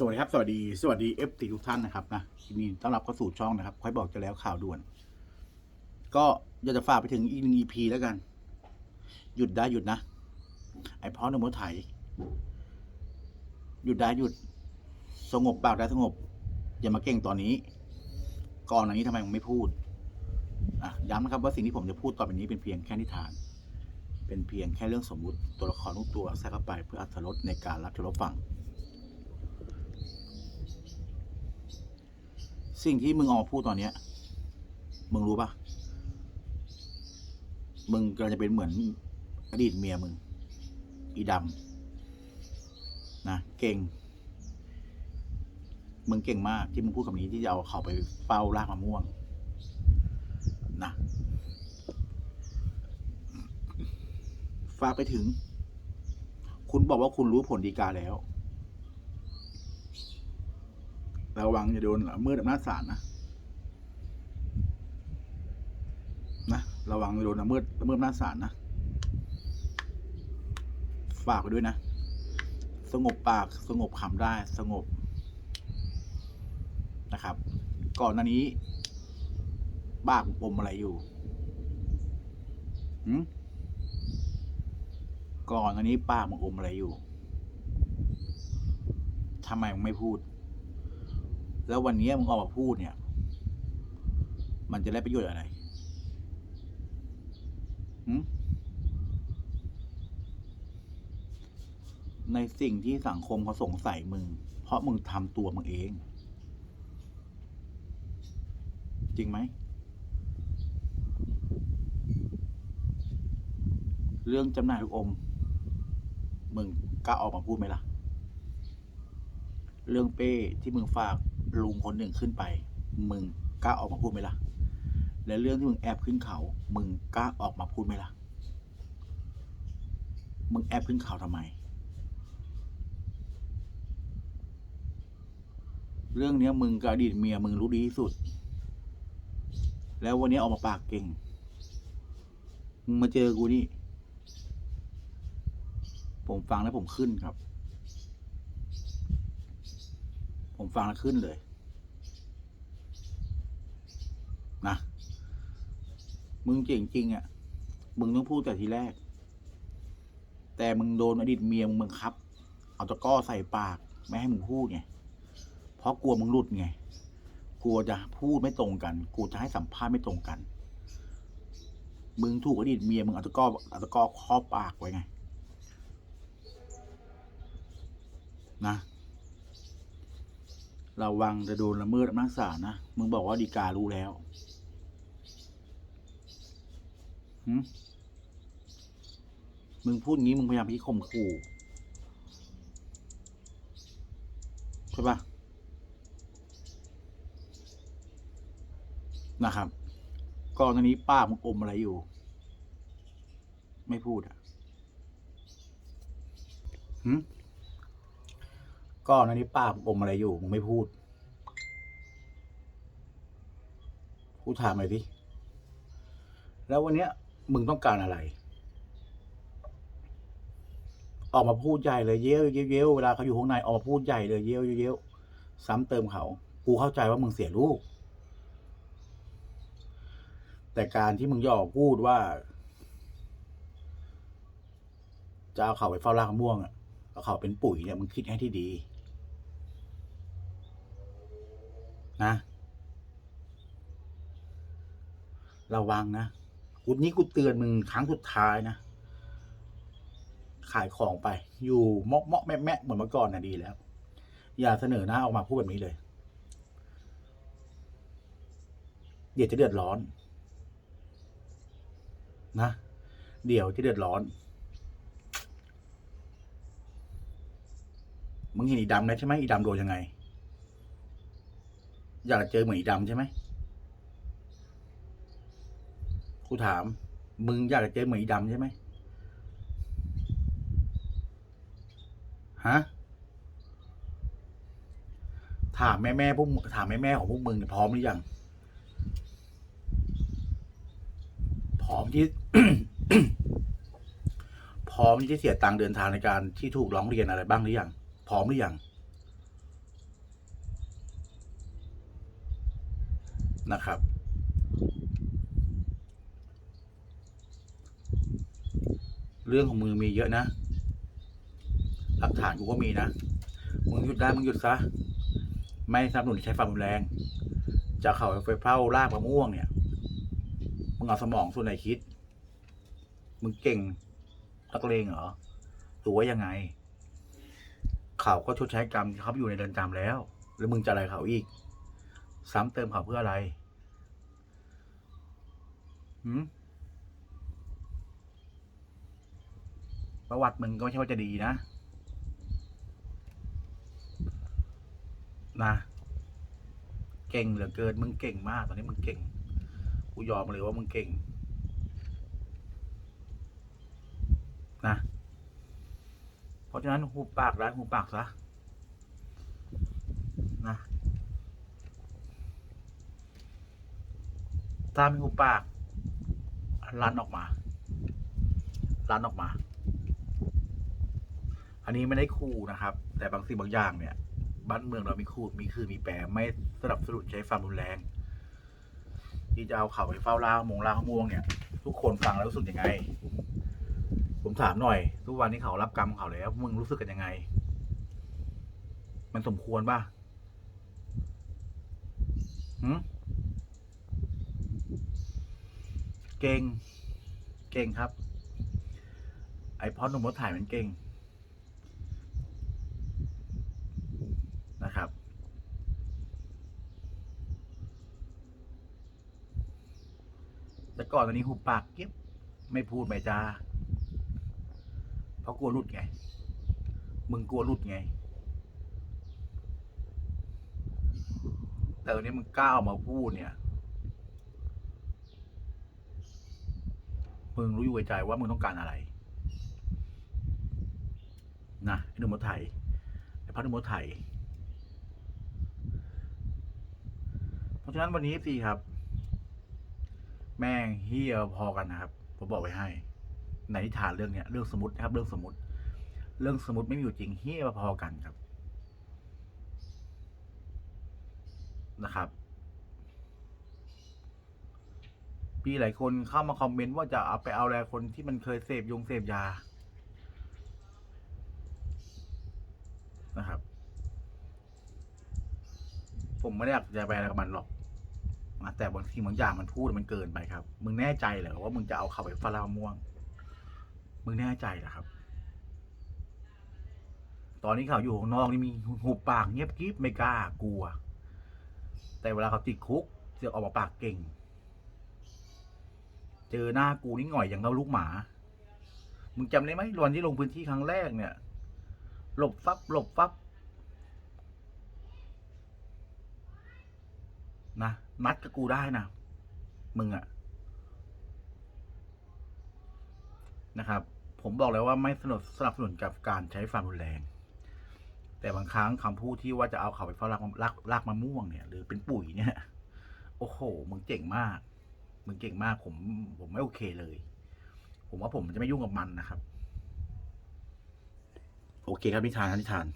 สวัสดีครับสวัสดีสวัสดีเอฟตีทุกท่านนะครับนะยินดีต้อนรับเข้าสู่ช่องนะครับค่อยบอกจะแล้วข่าวด่วน ก็อยากจะฝากไปถึงอีกหนึ่งอีพีแล้วกัน หยุดได้หยุดนะ ไอพ่อหนุ่มรถไถหยุดได้หยุด สงบปากได้สงบ อย่ามาเก่งตอนนี้ ก่อนอันนี้ทำไมมึงไม่พูดอะย้ำนะครับว่าสิ่งที่ผมจะพูดต่อไปนี้เป็นเพียงแค่นิทาน เป็นเพียงแค่เรื่องสมมุติตัวละครทุกตัวใส่เข้าไปเพื่ออัตรสในการรับชมรับฟัง สิ่งที่มึงออกพูดตอนเนี้ย มึงรู้ปะมึงกำลังจะเป็นเหมือนอดีตเมียมึง อีดำนะเก่ง มึงเก่งมากที่มึงพูดคำนี้ที่จะเอาเขาไปเฝ้ารากมะม่วงนะฝากไปถึง คุณบอกว่าคุณรู้ผลดีกาแล้ว ระวังอย่าโดนมืดอำนาจศาลนะนะระวังอย่าโดนมืดมืดอำนาจศาลนะฝากไปด้วยนะ สงบปากสงบคำได้สงบนะครับ ก่อนหน้านี้ บ้าปมอะไรอยู่หืมก่อนหน้านี้ป้ามึงอมอะไรอยู่ ทำไมมึงไม่พูด แล้ววันนี้มึงออกมาพูดเนี่ย มันจะได้ประโยชน์อะไรในสิ่งที่สังคมเขาสงสัยมึง เพราะมึงทำตัวมึงเอง จริงไหม เรื่องจำหน่ายลูกอม มึงกล้าออกมาพูดไหมล่ะ เรื่องเป้ที่มึงฝาก ลุงคนหนึ่งขึ้นไป มึงกล้าออกมาพูดไหมล่ะ และเรื่องที่มึงแอบขึ้นเขา มึงกล้าออกมาพูดไหมล่ะ มึงแอบขึ้นเขาทำไม เรื่องเนี้ยมึงกับอดีตเมียมึงรู้ดีที่สุด แล้ววันนี้ออกมาปากเก่ง มึงมาเจอกูนี่ ผมฟังแล้วผมขึ้นครับ ผมฟังแล้วขึ้นเลย นะ มึงเก่งจริงอะ่ะ มึงต้องพูดแต่ทีแรก แต่มึงโดนอดีตเมียมึงบังคับ เอาตะก้อใส่ปาก ไม่ให้มึงพูดไง เพราะกลัวมึงหลุดไง กลัวจะพูดไม่ตรงกัน กูจะให้สัมภาษณ์ไม่ตรงกัน มึงถูกอดีตเมียมึงเอาตะก้อเอาตะก้อครอบปากไว้ไง นะ ระวังจะโดนละเมิดอำนาจศาลนะ มึงบอกว่าดีการู้แล้วมึงพูดงี้มึงพยายามพี่ข่มขู่ใช่ปะนะครับก่อนนี้ป้ามึงอมอะไรอยู่ ไม่พูดอะหืม ก็อนนี้ป้ามึงอมอะไรอยู่มึงไม่พูด พูดถามหน่อยดิแล้ววันเนี้ย มึงต้องการอะไร ออกมาพูดใหญ่เลยเย้ยวเย้ยวเย้ยวเวลาเขาอยู่ข้างในออกมาพูดใหญ่เลยเย้ยวเย้ยวเย้ยวซ้ำเติมเขากูเข้าใจว่ามึงเสียลูก แต่การที่มึงจะออกพูดว่า จะเอาเขาไปเฝ้ารากมะม่วงอะเอาเขาเป็นปุ๋ยเนี่ยมึงคิดให้ที่ดี นะ ระวังนะกูนี้กูเตือนมึงครั้งสุดท้ายนะ ขายของไป อยู่มาะเมาะแมะแมะเหมือนเมื่อก่อนนะดีแล้ว อย่าเสนอหน้าออกมาพูดแบบนี้เลย เดี๋ยวจะเดือดร้อน นะ เดี๋ยวจะเดือดร้อนมึงเห็นอีดำแล้วใช่ไหมอีดำโดนยังไง อยากเจอหมีดำใช่ไหมกูถาม มึงอยากจะเจอหมีดำใช่ไหมฮะถามแม่แม่พวกถามแม่แม่ของพวกมึงเนี่ยพร้อมหรือยังพร้อมที่พร้อมที่จะเสียตังค์เดินทางในการที่ถูกร้องเรียนอะไรบ้างหรือยังพร้อมหรือยัง นะครับ เรื่องของมึงมีเยอะนะ หลักฐานกูก็มีนะ มึงหยุดได้มึงหยุดซะ ไม่สนับสนุนใช้ความรุนแรง จะเข้าไปเฝ้าลากมะม่วงเนี่ย มึงเอาสมองส่วนไหนคิด มึงเก่งนักเลงเหรอหรือว่ายังไง เขาก็ชดใช้กรรมเขาอยู่ในเรือนจำแล้ว แล้วมึงจะอะไรเขาอีก ซ้ำเติมเขาเพื่ออะไร หืมประวัติมึงก็ไม่ใช่ว่าจะดีนะ นะ เก่งเหลือเกิน มึงเก่งมาก ตอนนี้มึงเก่ง กูยอมเลยว่ามึงเก่ง นะ เพราะฉะนั้นหูปากร้านหูปากซะ นะถ้าไม่หูปาก รันออกมารันออกมา อันนี้ไม่ได้คู่นะครับ แต่บางสิ่งบางอย่างเนี่ย บ้านเมืองเรามีคู่มีคือมีแปรไม่สนับสนุนใช้ความรุนแรง ที่จะเอาเขาไปเฝ้าล่ามงล่าม่วงเนี่ย ทุกคนฟังแล้วรู้สึกยังไง ผมถามหน่อย ทุกวันนี้เขารับกรรมเขาแล้ว มึงรู้สึกกันยังไง มันสมควรป่ะหืม เก่ง เก่งครับ ไอพอดหนุ่มรถถ่ายมันเก่ง นะครับ แต่ก่อนตอนนี้หุบปากเก็บ ไม่พูดไม่จาเพราะกลัวหลุดไง มึงกลัวหลุดไง แต่ตอนนี้มึงกล้าออกมาพูดเนี่ย มึงรู้อยู่ใจว่ามึงต้องการอะไร นะไอ้หนุ่มรถไถไอ้พัดหนุ่มรถไถเพราะฉะนั้นวันนี้สิครับ แม่งเฮียพอกันนะครับผมบอกไว้ให้ ในนิทานเรื่องเนี้ยเรื่องสมมตินะครับ เรื่องสมมติ เรื่องสมมติไม่มีอยู่จริงเฮียพอกันครับนะครับ มีหลายคนเข้ามาคอมเมนต์ว่าจะเอาไปเอาแลคนที่มันเคยเสพยงเสพยา นะครับ ผมไม่ได้อยากจะไปอะไรกับมันหรอกแต่บางทีบางอย่างมันพูดมันเกินไปครับ มึงแน่ใจเหรอว่ามึงจะเอาเขาไปฟาลามะม่วง มึงแน่ใจเหรอครับ ตอนนี้เขาอยู่ข้างนอกนี่มีหุบปากเงียบกริบไม่กล้ากลัว แต่เวลาเขาติดคุกจะออกมาปากเก่ง เจอหน้ากูนี่หง่อยอย่างเราลูกหมา มึงจำได้ไหมวันที่ลงพื้นที่ครั้งแรกเนี่ย หลบฟับหลบฟับนะนัดกับกูได้นะ มึงอะนะครับ ผมบอกแล้วว่าไม่สนับสนับสนุนกับการใช้ความรุนแรง แต่บางครั้งคำพูดที่ว่าจะเอาเขาไปเฝ้าลากลากลากมะม่วงเนี่ย หรือเป็นปุ๋ยเนี่ย โอ้โห มึงเก่งมาก มึงเก่งมากผม ผมไม่โอเคเลย ผมว่าผมจะไม่ยุ่งกับมันนะครับ โอเคครับนิทานนิทาน